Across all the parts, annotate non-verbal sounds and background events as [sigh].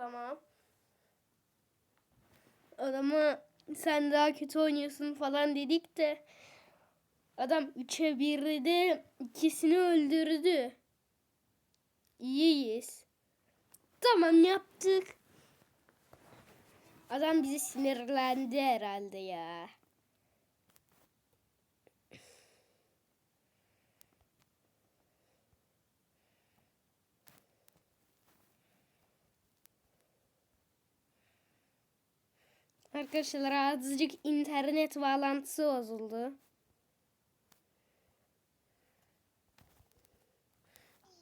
Tamam. Adama sen daha kötü oynuyorsun falan dedik de adam 3'e 1'de ikisini öldürdü. İyiyiz. Tamam yaptık. Adam bizi sinirlendi herhalde ya. Arkadaşlar azıcık internet bağlantısı bozuldu.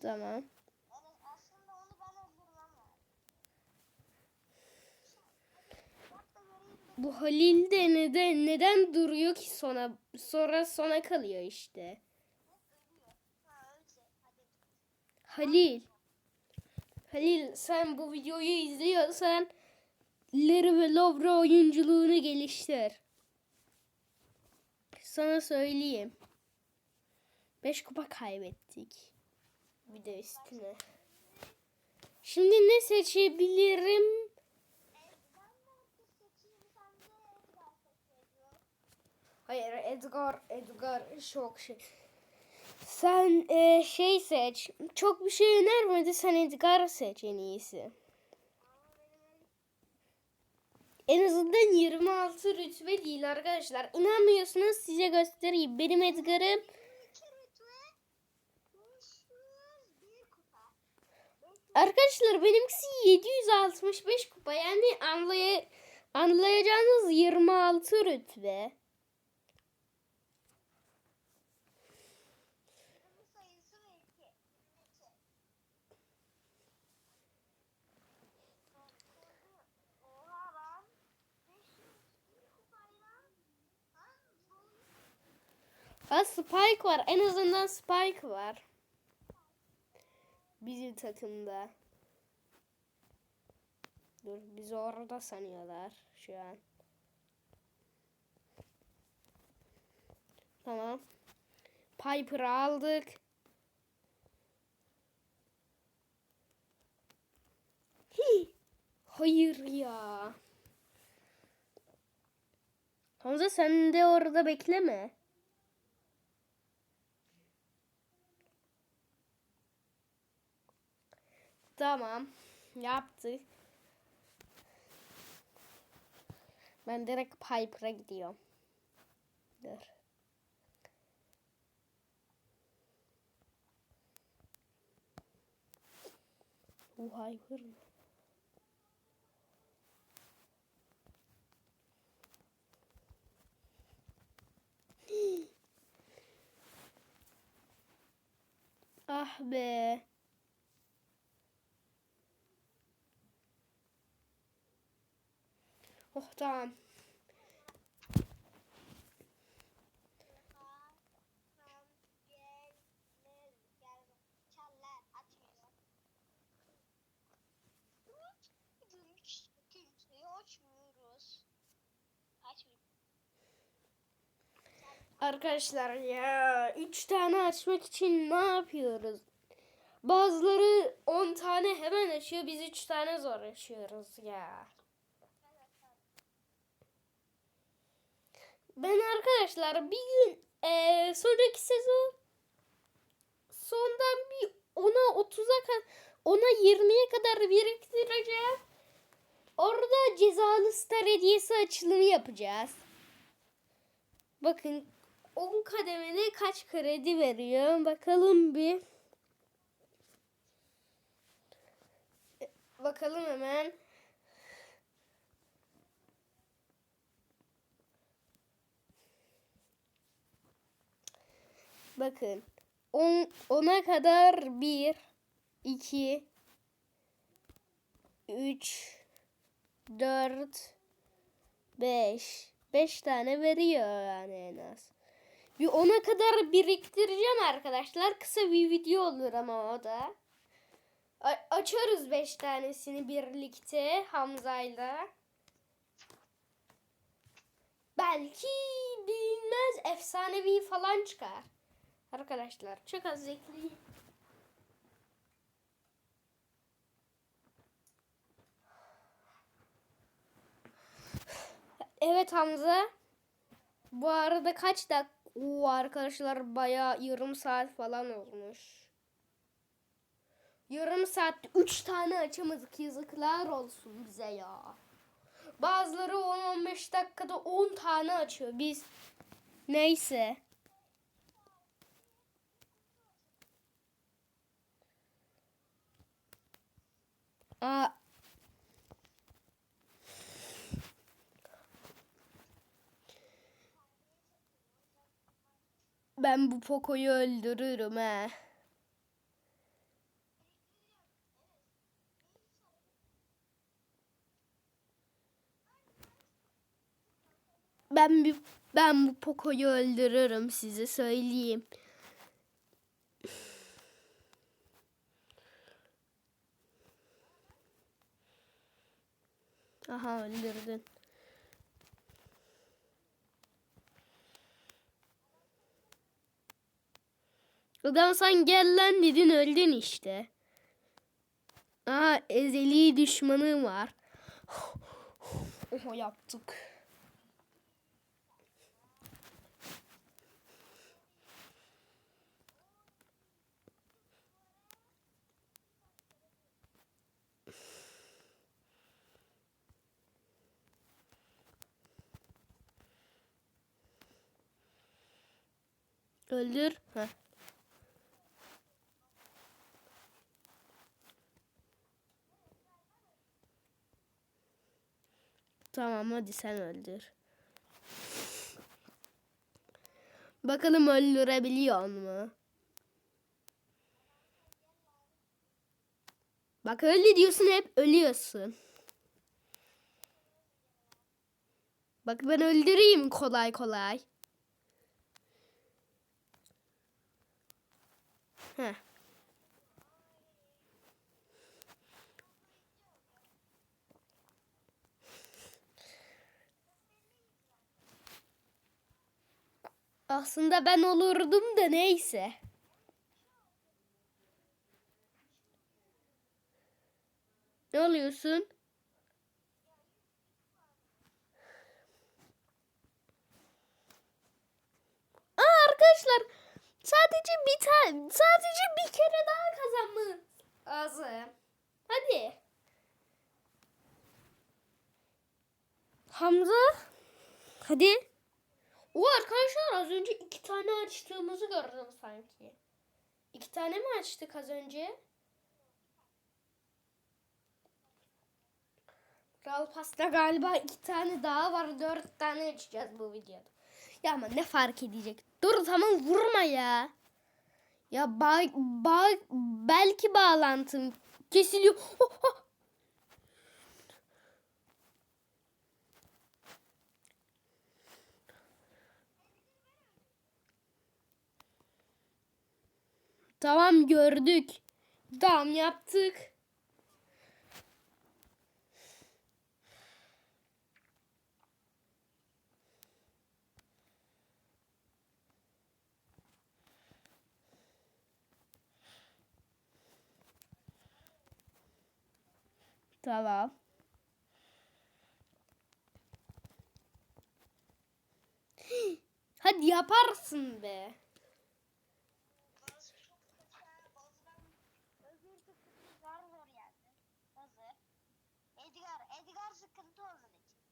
Tamam. Bu Halil de neden neden duruyor ki sona sonra sona kalıyor işte. Halil. Halil sen bu videoyu izliyorsan Larry ve Lovra oyunculuğunu geliştir. Sana söyleyeyim. 5 kupa kaybettik. Bir de üstüne. Şimdi ne seçebilirim? Hayır Edgar, Edgar çok şey. Sen e, şey seç. Çok bir şey önermedi. Sen Edgar seç en iyisi. Ama benim En azından 26 rütbe değil arkadaşlar. İnanmıyorsunuz size göstereyim. Benim Edgar'ım iki rütbe 501 kupa. arkadaşlar benimkisi 765 kupa. Yani anlay anlayacağınız 26 rütbe. Bunun sayısı ve iki. İki. Oha lan. 501 kupayla. Ha, bu- Ha Spike var. En azından Spike var. Bizim takımda. Dur bizi orada sanıyorlar şu an. Tamam. Piper'ı aldık. Hii. Hayır ya. Hamza sen de orada bekleme. Tamam. Yaptık. Ben direkt Piper'a gidiyorum. Dur. Bu Piper mı? [gasps] Ah be. Oh tamam. Arkadaşlar ya 3 tane açmak için ne yapıyoruz? Bazıları 10 tane hemen açıyor. Biz 3 tane zor açıyoruz ya. Ben arkadaşlar bir gün eee, sonraki sezon sondan bir 10'a 30'a kadar 10'a 20'ye kadar biriktireceğim. Orada cezalı star hediyesi açılımı yapacağız. Bakın 10 kademede kaç kredi veriyor? Bakalım bir. E, Bakalım hemen. Bakın. 10 10'a kadar 1 2 3 4 5 5 tane veriyor yani en az. Bir 10'a kadar biriktireceğim arkadaşlar. Kısa bir video olur ama o da. A- açarız 5 tanesini birlikte Hamza'yla. Belki bilmez efsanevi falan çıkar. Arkadaşlar çok az ekleyin. Evet Hamza. Bu arada kaç dakika? Oo, arkadaşlar bayağı yarım saat falan olmuş. Yarım saat üç tane açamadık. Yazıklar olsun bize ya. Bazıları 10-15 dakikada 10 tane açıyor. Biz neyse. Ben bu Poco'yu öldürürüm he. Ben bir ben bu Poco'yu öldürürüm size söyleyeyim. Aha öldürdün. Adam sen gel lan dedin öldün işte. Aha ezeli düşmanım var. Oha yaptık. Öldür. Heh. Tamam hadi sen öldür. Bakalım öldürebiliyor mu? Bak öyle diyorsun hep ölüyorsun. Bak ben öldüreyim kolay kolay. Heh. Aslında ben olurdum da neyse. Ne oluyorsun? Aa arkadaşlar sadece bir tane sadece bir kere daha kazanmamız lazım. Hadi. Hamza. Hadi. O arkadaşlar az önce iki tane açtığımızı gördüm sanki. İki tane mi açtık az önce? Kral Pasta galiba iki tane daha var. Dört tane açacağız bu videoda. Ya ama ne fark edecek? Dur tamam vurma ya. Ya ba ba belki bağlantım kesiliyor. Oh, oh. Tamam gördük. Tamam yaptık. Tamam. Hadi yaparsın be. Bazı çok kötü. Bazıdan öbür tıklı zar zor yani. Hazır. Edgar. Edgar sıkıntı onun için.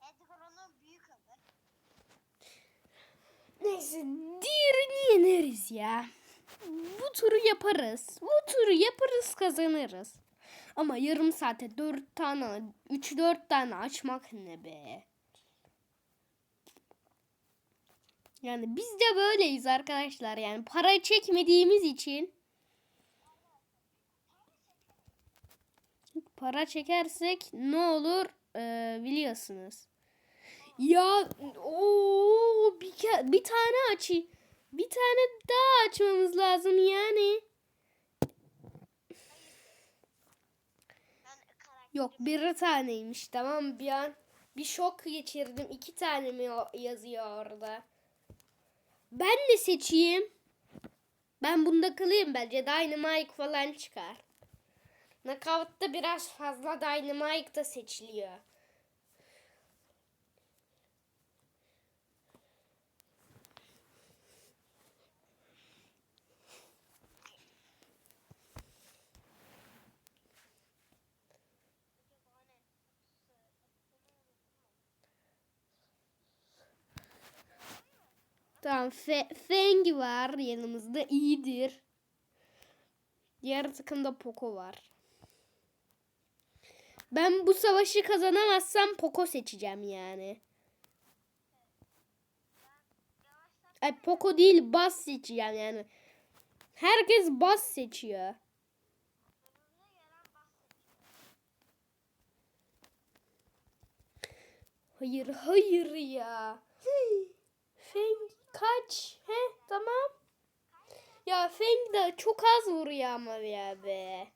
Edgar onun büyük adı. Neyse diğerini yeneriz ya. Bu turu yaparız. Bu turu yaparız kazanırız. Ama yarım saate dört tane, üç dört tane açmak ne be? Yani biz de böyleyiz arkadaşlar. Yani para çekmediğimiz için. Para çekersek ne olur Ee, biliyorsunuz. Ya o bir, bir tane açı bir tane daha açmamız lazım yani. Ben karakter. Yok bir taneymiş tamam bir an bir şok geçirdim. iki tane mi yazıyor orada? Ben de seçeyim. Ben bunda kalayım bence. Dynamite falan çıkar. Knockout'ta biraz fazla Dynamite da seçiliyor. Tamam. Fe Feng var yanımızda. iyidir. Diğer takımda Poco var. Ben bu savaşı kazanamazsam Poco seçeceğim yani. Ay Poco değil Bas seçeceğim yani. Herkes Bas seçiyor. Hayır hayır ya. Hıy. Kaç? He tamam. Ya Feng de çok az vuruyor ama ya be.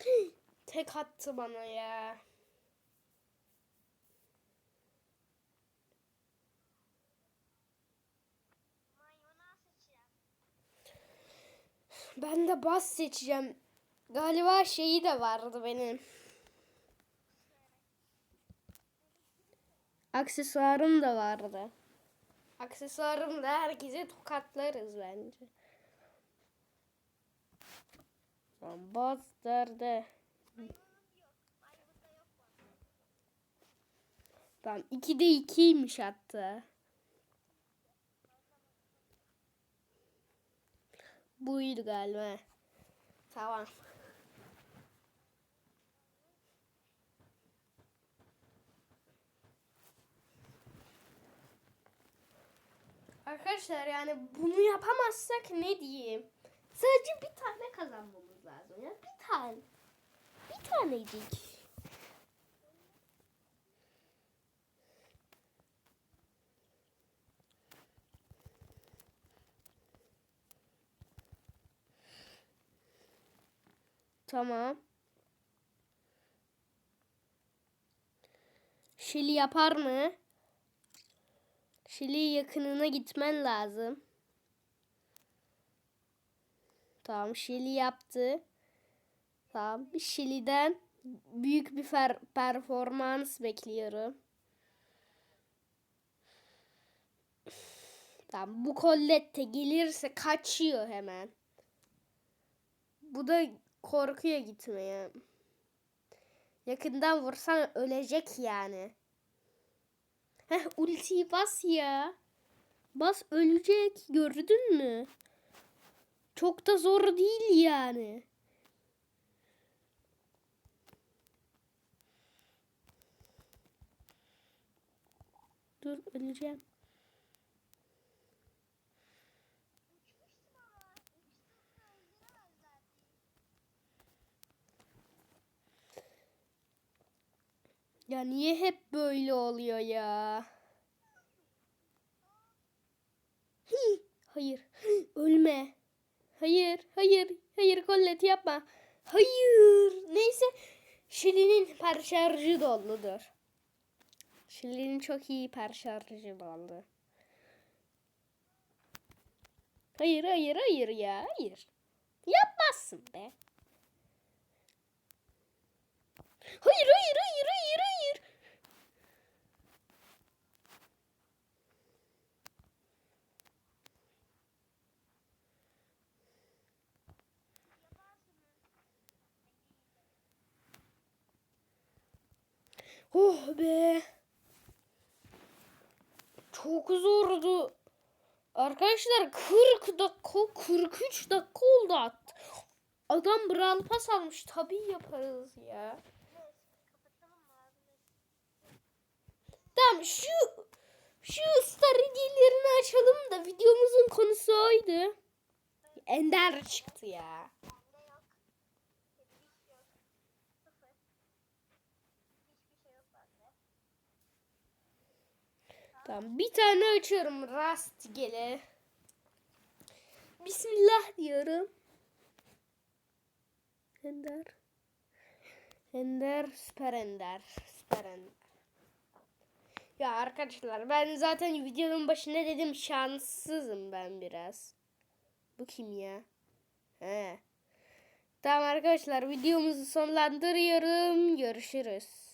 Tek mayın daha kaybeder. Tek attı bana ya. Ben de bas seçeceğim. Galiba şeyi de vardı benim. Aksesuarım da vardı. Aksesuarım da herkese tokatlarız bence. Tamam Tamam 2'de 2'ymiş hatta. Buydu galiba. Tamam. Arkadaşlar yani bunu yapamazsak ne diyeyim? Sadece bir tane kazanmamız lazım ya. Bir tane. Bir tanecik. Tamam. Şili yapar mı? Şili yakınına gitmen lazım. Tamam Şili yaptı. Tamam Şili'den büyük bir performans bekliyorum. Tamam bu kollette gelirse kaçıyor hemen. Bu da korkuyor gitmeye. Yakından vursan ölecek yani. Heh ultiyi bas ya. Bas ölecek. Gördün mü? Çok da zor değil yani. Dur öleceğim. Ya niye hep böyle oluyor ya? [laughs] Hayır. [gasps] Ölme. Hayır, hayır, hayır Colette yapma. Hayır. Neyse. Şili'nin şarjı doludur. Şili'nin çok iyi hiper şarjı doldu. Hayır, hayır, hayır ya. Hayır. Yapmazsın be. Hayır, hayır, hayır, hayır, hayır. Oh be. Çok zordu. Arkadaşlar 40 dakika 43 dakika oldu attı. Adam Brawl Pass almış. Tabii yaparız ya. Tamam şu şu star açalım da videomuzun konusu oydu. Ender çıktı ya. Bende yok. Hiç yok. Sıfır. Hiçbir şey yok bende. Tamam bir tane açıyorum rastgele. Bismillah diyorum. Ender. Ender, süper ender. Süper ender. Ya arkadaşlar ben zaten videonun başında dedim şanssızım ben biraz. Bu kim ya? He. Tamam arkadaşlar videomuzu sonlandırıyorum. Görüşürüz.